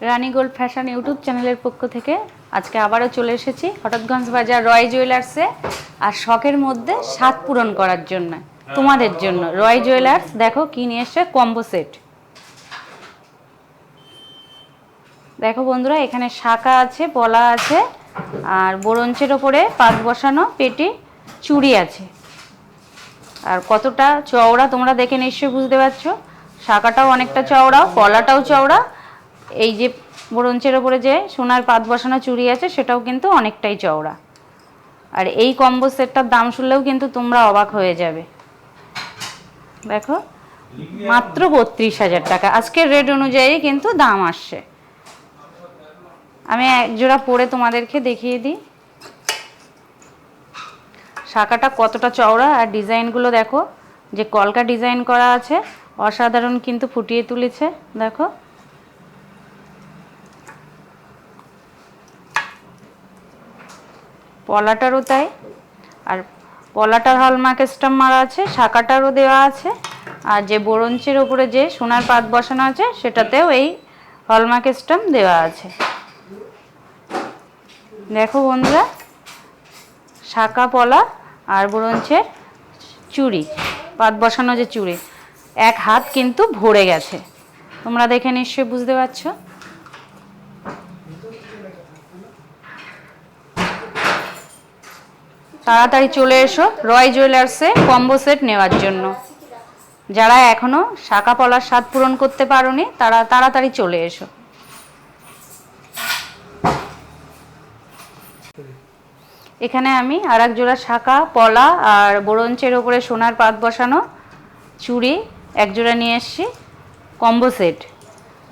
রানী gold fashion YouTube চ্যানেলের পক্ষ থেকে আজকে আবারও চলে এসেছি হঠাৎগঞ্জ বাজার রয় জুয়েলার্সে আর শখের মধ্যে স্বাদ পূরণ করার জন্য, তোমাদের জন্য। রয় জুয়েলার্স, দেখো কি নিয়ে এসছে, কম্বো সেট। দেখো বন্ধুরা, এখানে শাঁকা আছে পলা আছে, আর বরঞ্চের ওপরে পাত বসানো, পেটি, চুড়ি আছে। আর কতটা চওড়া তোমরা দেখে নিশ্চয়ই বুঝতে পারছ। শাঁকাটাও অনেকটা চওড়া, পলাটাও চওড়া এই যে বরঞ্চের ওপরে যে সোনার পাত বসানো চুড়ি আছে, সেটাও কিন্তু অনেকটাই চওড়া। আর এই কম্বো সেটটার দাম শুনলেও কিন্তু তোমরা অবাক হয়ে যাবে। দেখো, মাত্র বত্রিশ হাজার টাকা। আজকের রেট অনুযায়ী কিন্তু দাম আসছে। আমি এক জোড়া পরে তোমাদেরকে দেখিয়ে দিই। শাখাটা কতটা চওড়া, আর ডিজাইনগুলো দেখো। যে কলকা ডিজাইন করা আছে, অসাধারণ কিন্তু ফুটিয়ে তুলেছে। দেখো পলাটারও তাই। আর পলাটার হলমার্ক স্টাম্প মারা আছে, শাখাটারও দেওয়া আছে। আর যে বরঞ্চের উপরে যে সোনার পাত বসানো আছে, সেটাতেও এই হলমার্ক স্টাম্প দেওয়া আছে। দেখো বন্ধুরা শাঁকা পলা আর ব্রোঞ্চের চুড়ি, পাত বসানো যে চুড়ি, এক হাত কিন্তু ভরে গেছে। তোমরা দেখে নিশ্চয়ই বুঝতে পারছ। তাড়াতাড়ি চলে এসো রয় জুয়েলার্সে কম্বো সেট নেওয়ার জন্য। যারা এখনও শাঁকা পলার স্বাদ পূরণ করতে পারোনি, তারা তাড়াতাড়ি চলে এসো। এখানে আমি আর এক জোড়া শাঁখা, পলা আর বোরঞ্চের ওপরে সোনার পাত বসানো চুড়ি এক জোড়া নিয়ে এসছি, কম্বো সেট।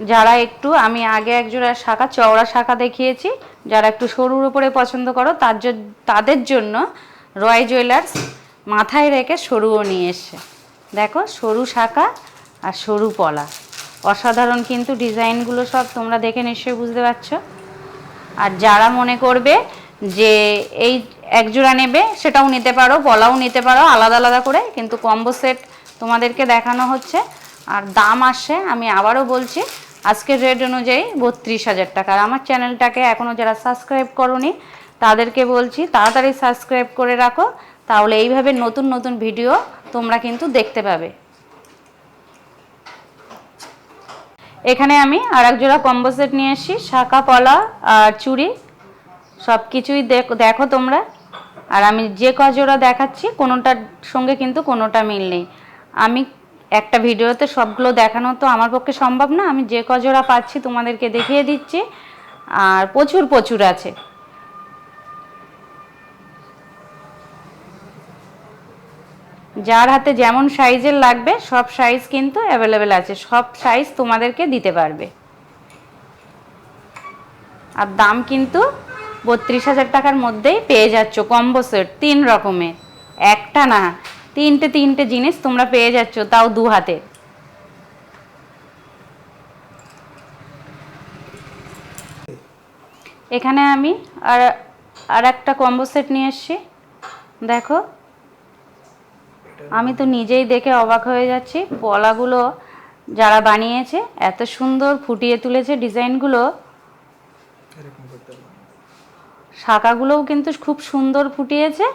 যারা একটু, আমি আগে এক জোড়া শাঁখা, চওড়া শাখা দেখিয়েছি। যারা একটু সরুর উপরে পছন্দ করো, তার জ- তাদের জন্য রয় জুয়েলার্স মাথায় রেখে সরুও নিয়ে এসছে। দেখো, সরু শাখা আর সরু পলা। অসাধারণ কিন্তু ডিজাইনগুলো সব তোমরা দেখে নিশ্চয়ই বুঝতে পারছ। আর যারা মনে করবে যে এই এক জোড়া নেবে, সেটাও নিতে পারো, পলাও নিতে পারো, আলাদা আলাদা করে, কিন্তু কম্বো সেট তোমাদেরকে দেখানো হচ্ছে। আর দাম আসে, আমি আবারও বলছি আজকের রেট অনুযায়ী বত্রিশ হাজার টাকা। আর আমার চ্যানেলটাকে এখনও যারা সাবস্ক্রাইব করনি, তাদেরকে বলছি, তাড়াতাড়ি সাবস্ক্রাইব করে রাখো, তাহলে এইভাবে নতুন নতুন ভিডিও তোমরা কিন্তু দেখতে পাবে। এখানে আমি আর এক জোড়া নিয়ে এসেছি, শাঁখা, পলা আর চুড়ি। সব কিছুই দেখ- দেখো তোমরা। আর আমি যে কজোড়া দেখাচ্ছি, কোনোটার সঙ্গে কিন্তু কোনোটা মিল নেই। আমি একটা ভিডিওতে সবগুলো দেখানো তো আমার পক্ষে সম্ভব না। আমি যে কজোড়া পাচ্ছি তোমাদেরকে দেখিয়ে দিচ্ছি। আর প্রচুর প্রচুর আছে। যার হাতে যেমন সাইজের লাগবে, সব সাইজ কিন্তু অ্যাভেলেবেল আছে। সব সাইজ তোমাদেরকে দিতে পারবে। আর দাম কিন্তু বত্রিশ হাজার টাকার মধ্যেই পেয়ে যাচ্ছ কম্বো সেট, তিন রকমের। একটা না তিনটে তিনটে জিনিস তোমরা পেয়ে যাচ্ছ তাও দু হাতে। এখানে আমি আর আর একটা কম্বো সেট নিয়ে এসেছি। দেখো। আমি তো নিজেই দেখে অবাক হয়ে যাচ্ছি। পলাগুলো যারা বানিয়েছে এত সুন্দর ফুটিয়ে তুলেছে ডিজাইনগুলো। শাখাগুলোও কিন্তু খুব সুন্দর ফুটিয়েছে।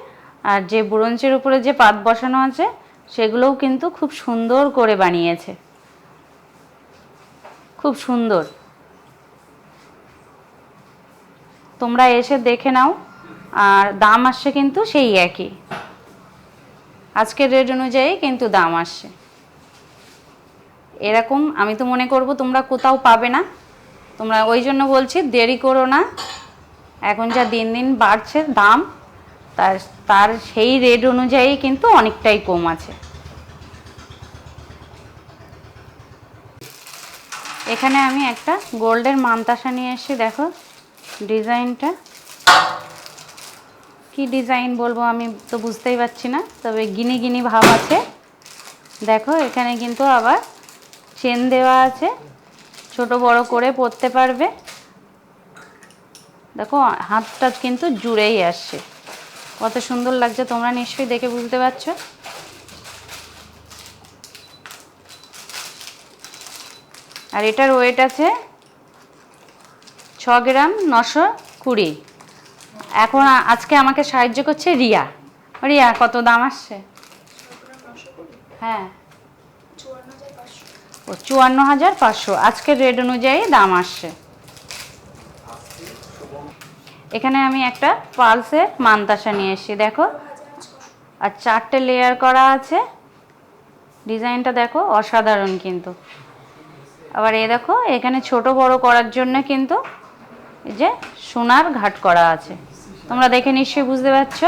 আর যে ব্রোঞ্চের উপরে যে পাত বসানো আছে, সেগুলোও কিন্তু খুব সুন্দর করে বানিয়েছে। খুব সুন্দর। তোমরা এসে দেখে নাও, আর দাম আসছে কিন্তু সেই একই। আজকের রেট অনুযায়ী কিন্তু দাম আসছে। এরকম আমি তো মনে করব তোমরা কোথাও পাবে না। তোমরা ওই জন্য বলছি দেরি করো না। এখন যা দিন দিন বাড়ছে দাম তার তার সেই রেট অনুযায়ী কিন্তু অনেকটাই কম আছে। এখানে আমি একটা গোল্ডের মানতাসা নিয়ে এসেছি, দেখো। ডিজাইনটা। কি ডিজাইন বলব আমি তো বুঝতেই পারছি না, তবে গিনি গিনি ভাব আছে। দেখো, এখানে কিন্তু আবার চেন দেওয়া আছে। ছোট বড় করে পরতে পারবে। দেখো, হাতটা কিন্তু জুড়েই আসছে। কত সুন্দর লাগছে, তোমরা নিশ্চয়ই দেখে বুঝতে পারছ। আর এটার ওয়েট আছে ছ গ্রাম নশো কুড়ি। এখন আজকে আমাকে সাহায্য করছে রিয়া। রিয়া, কত দাম আসছে? হ্যাঁ। ও, চুয়ান্ন হাজার পাঁচশো। আজকের রেট অনুযায়ী দাম আসছে। এখানে আমি একটা পালসের মানতাসা নিয়ে এসেছি, দেখো। আর চারটে লেয়ার করা আছে। ডিজাইনটা দেখো, অসাধারণ কিন্তু। আবার এ দেখো, এখানে ছোট বড় করার জন্য কিন্তু এই যে সোনার ঘাট করা আছে। তোমরা দেখে নিশ্চয়ই বুঝতে পারছ।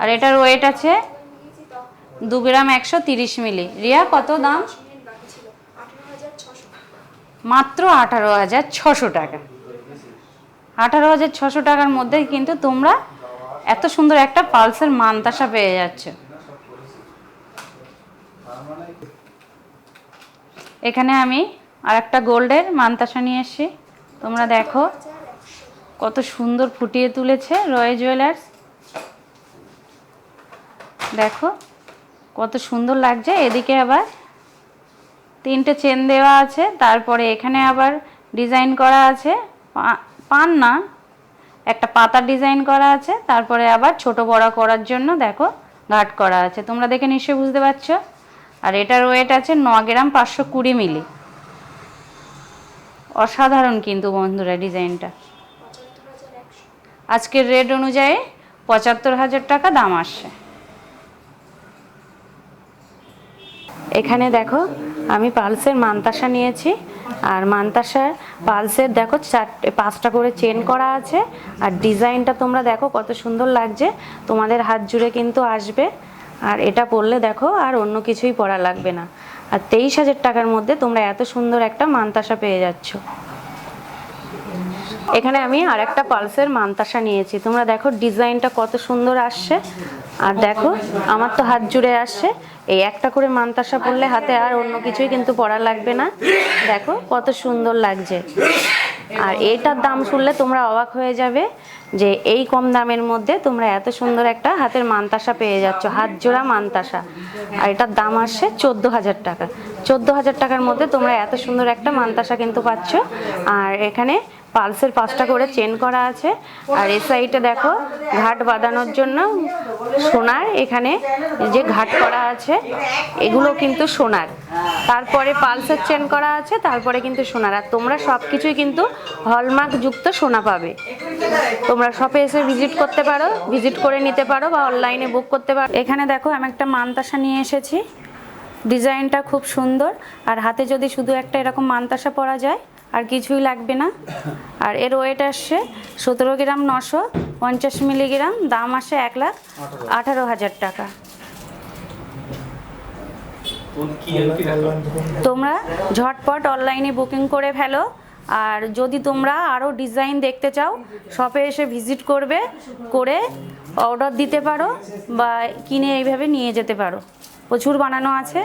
আর এটার ওয়েট আছে দু গ্রাম একশো তিরিশ মিলি। রিয়া, কত দাম? মাত্র আঠারো হাজার ছশো টাকা। আঠারো হাজার ছশো টাকার মধ্যে কিন্তু তোমরা এত সুন্দর একটা পালসের মানতাসা পেয়ে যাচ্ছ। এখানে আমি আর একটা গোল্ডের মানতাসা নিয়ে এসেছি। তোমরা দেখো কত সুন্দর ফুটিয়ে তুলেছে রয় জুয়েলার্স। দেখো কত সুন্দর লাগছে। এদিকে আবার তিনটে চেন দেওয়া আছে, তারপরে এখানে আবার ডিজাইন করা আছে। পান না। একটা পাতার ডিজাইন করা আছে, তারপরে আবার ছোট বড় করার জন্য দেখো ঘাট করা আছে। তোমরা দেখে নিশ্চয়ই বুঝতে পারছ। আর এটার ওয়েট আছে ন গ্রাম পাঁচশো কুড়ি মিলি। অসাধারণ কিন্তু বন্ধুরা ডিজাইনটা। আজকের রেট অনুযায়ী পঁচাত্তর হাজার টাকা দাম আসছে। এখানে দেখো আমি পালসের মানতাসা নিয়েছি, আর মানতাসার পালসের দেখো চারটে পাঁচটা করে চেন করা আছে, আর ডিজাইনটা তোমরা দেখো কত সুন্দর লাগছে, তোমাদের হাত জুড়ে কিন্তু আসবে, আর এটা পরলে দেখো আর অন্য কিছুই পরা লাগবে না। আর তেইশ হাজার টাকার মধ্যে তোমরা এত সুন্দর একটা মানতাসা পেয়ে যাচ্ছ। এখানে আমি আর একটা পালসের মানতাসা নিয়েছি। তোমরা দেখো ডিজাইনটা কত সুন্দর আসছে। আর দেখো, আমার তো হাত জুড়ে আসছে। এই একটা করে মানতাসা পরলে হাতে আর অন্য কিছুই কিন্তু পরা লাগবে না। দেখো, কত সুন্দর লাগছে। আর এটার দাম শুনলে তোমরা অবাক হয়ে যাবে যে এই কম দামের মধ্যে তোমরা এত সুন্দর একটা হাতের মানতাসা পেয়ে যাচ্ছ, হাত জোড়া মানতাসা। আর এটার দাম আসছে চোদ্দ হাজার টাকা। চোদ্দ হাজার টাকার মধ্যে তোমরা এত সুন্দর একটা মানতাসা কিন্তু পাচ্ছ। আর এখানে পালসের পাঁচটা করে চেন করা আছে। আর এ সাইডে দেখো, ঘাট বাঁধানোর জন্য সোনার এখানে যে ঘাট করা আছে, এগুলো কিন্তু সোনার। তারপরে পালসের চেন করা আছে, তারপরে কিন্তু সোনার। আর তোমরা সব কিছুই কিন্তু হলমার্ক যুক্ত সোনা পাবে। তোমরা শপে এসে ভিজিট করতে পারো, ভিজিট করে নিতে পারো বা অনলাইনে বুক করতে পারো। এখানে দেখো, আমি একটা মানতাসা নিয়ে এসেছি। ডিজাইনটা খুব সুন্দর। আর হাতে যদি শুধু একটা এরকম মানতাসা পরা যায় আর কিছুই লাগবে না। আর এর ওয়েট আসছে সতেরো গ্রাম নশো পঞ্চাশ মিলিগ্রাম দাম আসে এক লাখ আঠারো হাজার টাকা। তোমরা ঝটপট অনলাইনে বুকিং করে ফেলো। আর যদি তোমরা আরও ডিজাইন দেখতে চাও শপে এসে ভিজিট করবে করে অর্ডার দিতে পারো বা কিনে এইভাবে নিয়ে যেতে পারো। প্রচুর বানানো আছে।